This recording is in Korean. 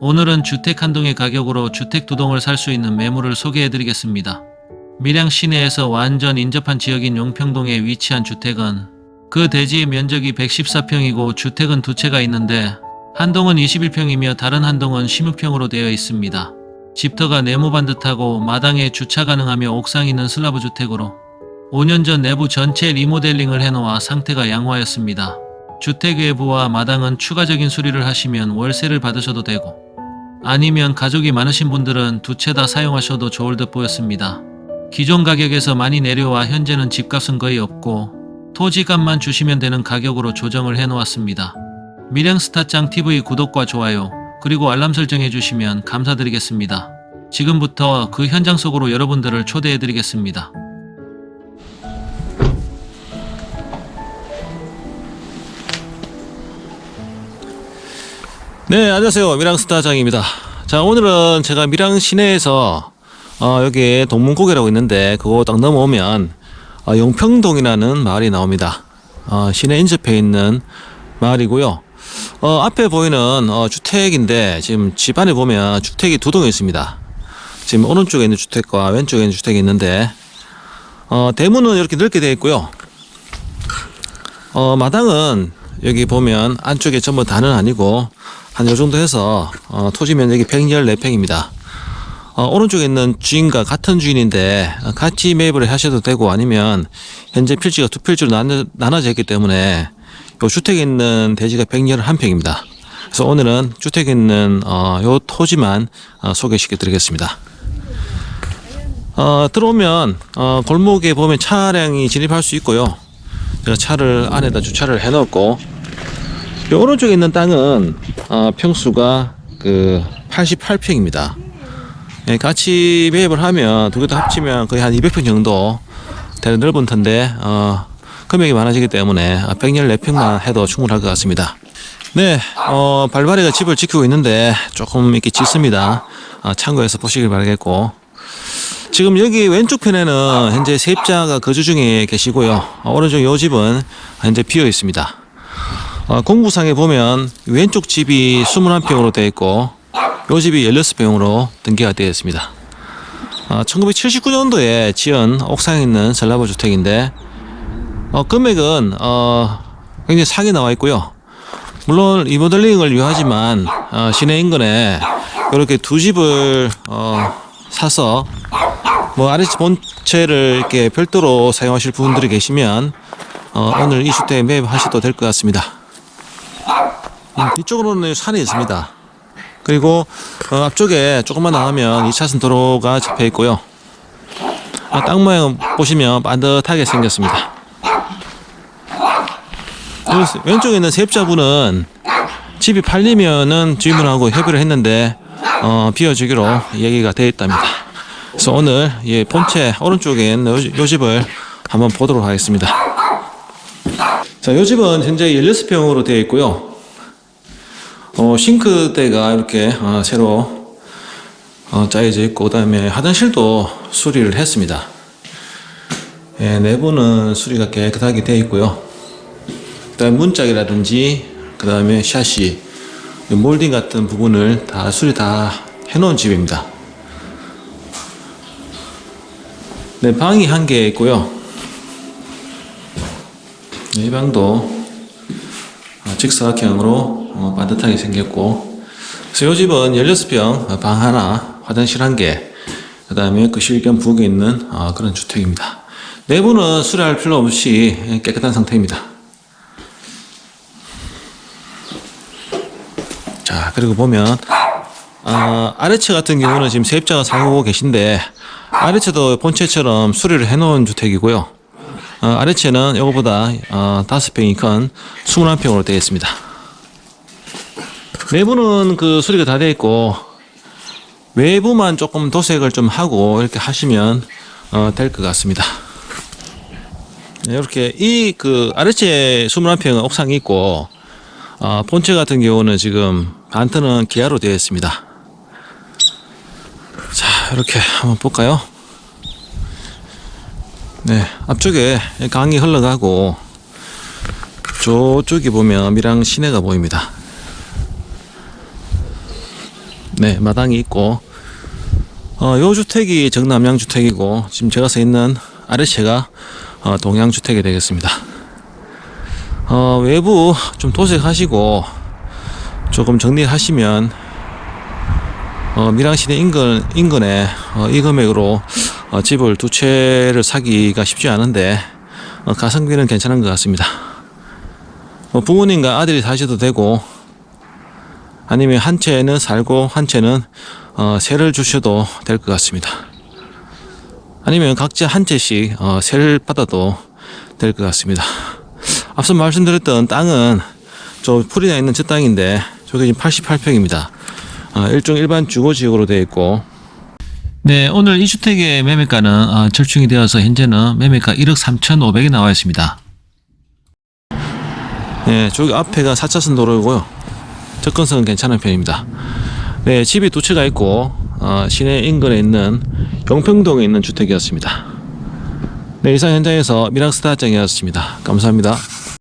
오늘은 주택 한 동의 가격으로 주택 두 동을 살 수 있는 매물을 소개해 드리겠습니다. 밀양 시내에서 완전 인접한 지역인 용평동에 위치한 주택은 그 대지의 면적이 114평이고 주택은 두 채가 있는데 한 동은 21평이며 다른 한 동은 16평으로 되어 있습니다. 집터가 네모 반듯하고 마당에 주차 가능하며 옥상 있는 슬라브 주택으로 5년 전 내부 전체 리모델링을 해놓아 상태가 양호하였습니다. 주택 외부와 마당은 추가적인 수리를 하시면 월세를 받으셔도 되고 아니면 가족이 많으신 분들은 두 채 다 사용하셔도 좋을 듯 보였습니다. 기존 가격에서 많이 내려와 현재는 집값은 거의 없고 토지값만 주시면 되는 가격으로 조정을 해놓았습니다. 밀양스타짱 TV 구독과 좋아요 그리고 알람 설정해 주시면 감사드리겠습니다. 지금부터 그 현장 속으로 여러분들을 초대해 드리겠습니다. 네, 안녕하세요. 미랑스타장입니다. 자, 오늘은 제가 미랑 시내에서 어, 여기 동문고개라고 있는데 그거 딱 넘어오면 어, 용평동이라는 마을이 나옵니다. 어, 시내 인접해 있는 마을이고요. 어, 앞에 보이는 어, 주택인데 지금 집 안에 보면 주택이 두 동이 있습니다. 지금 오른쪽에 있는 주택과 왼쪽에 있는 주택이 있는데 어, 대문은 이렇게 넓게 되어 있고요. 어, 마당은 여기 보면 안쪽에 전부 다는 아니고 한 요 정도 해서 어, 토지 면적이 114평입니다. 어, 오른쪽에 있는 주인과 같은 주인인데 어, 같이 매입을 하셔도 되고 아니면 현재 필지가 두 필지로 나눠, 나눠 져 있기 때문에 요 주택에 있는 대지가 111평입니다. 그래서 오늘은 주택에 있는 어, 요 토지만 어, 소개시켜 드리겠습니다. 어, 들어오면 어, 골목에 보면 차량이 진입할 수 있고요. 제가 차를 안에다 주차를 해놓고 이 오른쪽에 있는 땅은 어, 평수가 그 88평입니다. 예, 같이 매입을 하면 두 개 다 합치면 거의 한 200평 정도 되는 넓은 터인데 어, 금액이 많아지기 때문에 114평만 해도 충분할 것 같습니다. 네, 어, 발바리가 집을 지키고 있는데 조금 이렇게 짙습니다. 어, 참고해서 보시길 바라겠고 지금 여기 왼쪽 편에는 현재 세입자가 거주 중에 계시고요. 어, 오른쪽 요 집은 현재 비어 있습니다. 어, 공구상에 보면 왼쪽 집이 21평으로 되어 있고 요 집이 16평으로 등기가 되어 있습니다. 어, 1979년도에 지은 옥상에 있는 전라부 주택인데 어, 금액은 어, 굉장히 싸게 나와 있고요. 물론 리모델링을 유하지만 어, 시내 인근에 이렇게 두 집을 어, 사서 뭐 아래집 본체를 이렇게 별도로 사용하실 분들이 계시면 어, 오늘 이 주택에 매입하셔도 될 것 같습니다. 음, 뒤쪽으로는 산이 있습니다. 그리고 어, 앞쪽에 조금만 나가면 2차선 도로가 접해 있고요. 아, 땅 모양 보시면 반듯하게 생겼습니다. 왼쪽에 있는 세입자분은 집이 팔리면은 주인분하고 협의를 했는데 어, 비워주기로 얘기가 되어 있답니다. 그래서 오늘 이 본체 오른쪽에 있는 요, 요 집을 한번 보도록 하겠습니다. 자, 요 집은 현재 16평으로 되어 있고요. 어, 싱크대가 이렇게 어, 새로 어, 짜여져 있고 그 다음에 화장실도 수리를 했습니다. 예, 내부는 수리가 깨끗하게 되어 있고요. 그 다음 문짝이라든지 그 다음에 샤시, 몰딩 같은 부분을 다 수리 다 해놓은 집입니다. 네, 방이 한 개 있고요. 네, 이 방도 어, 직사각형으로 어, 반듯하게 생겼고. 그래서 이 집은 16평 어, 방 하나 화장실 한 개 그 다음에 거실 겸 부엌에 있는 어, 그런 주택입니다. 내부는 수리할 필요 없이 깨끗한 상태입니다. 자 그리고 보면 어, 아래층 같은 경우는 지금 세입자가 사용하고 계신데 아래층도 본체처럼 수리를 해놓은 주택이고요. 어, 아래층은 이거보다 어, 5평이 큰 21평으로 되어 있습니다 내부는 그 수리가 다 되어 있고 외부만 조금 도색을 좀 하고 이렇게 하시면 어, 될 것 같습니다. 네, 이렇게 이 그 아래채 21평은 옥상이 있고 어, 본체 같은 경우는 지금 반트는 기아로 되어 있습니다. 자 이렇게 한번 볼까요? 네 앞쪽에 강이 흘러가고 저쪽에 보면 미랑 시내가 보입니다. 네, 마당이 있고, 어, 요 주택이 정남향 주택이고, 지금 제가 서 있는 아래채가 어, 동양 주택이 되겠습니다. 어, 외부 좀 도색하시고, 조금 정리하시면, 어, 밀양시내 인근, 인근에 어, 이 금액으로 어, 집을 두 채를 사기가 쉽지 않은데, 어, 가성비는 괜찮은 것 같습니다. 뭐 부모님과 아들이 사셔도 되고, 아니면 한 채는 살고 한 채는 어, 세를 주셔도 될 것 같습니다. 아니면 각자 한 채씩 어, 세를 받아도 될 것 같습니다. 앞서 말씀드렸던 땅은 저 풀이 나 있는 저 땅인데 저게 지금 88평입니다. 어, 일종 일반 주거 지역으로 되어 있고 네, 오늘 이 주택의 매매가는 어, 절충이 되어서 현재는 매매가 1억 3,500이 나와 있습니다. 네, 저기 앞에가 4차선 도로이고요. 접근성은 괜찮은 편입니다. 네, 집이 두 채가 있고 어, 시내 인근에 있는 용평동에 있는 주택이었습니다. 네, 이상 현장에서 미랑스타 장이었습니다. 감사합니다.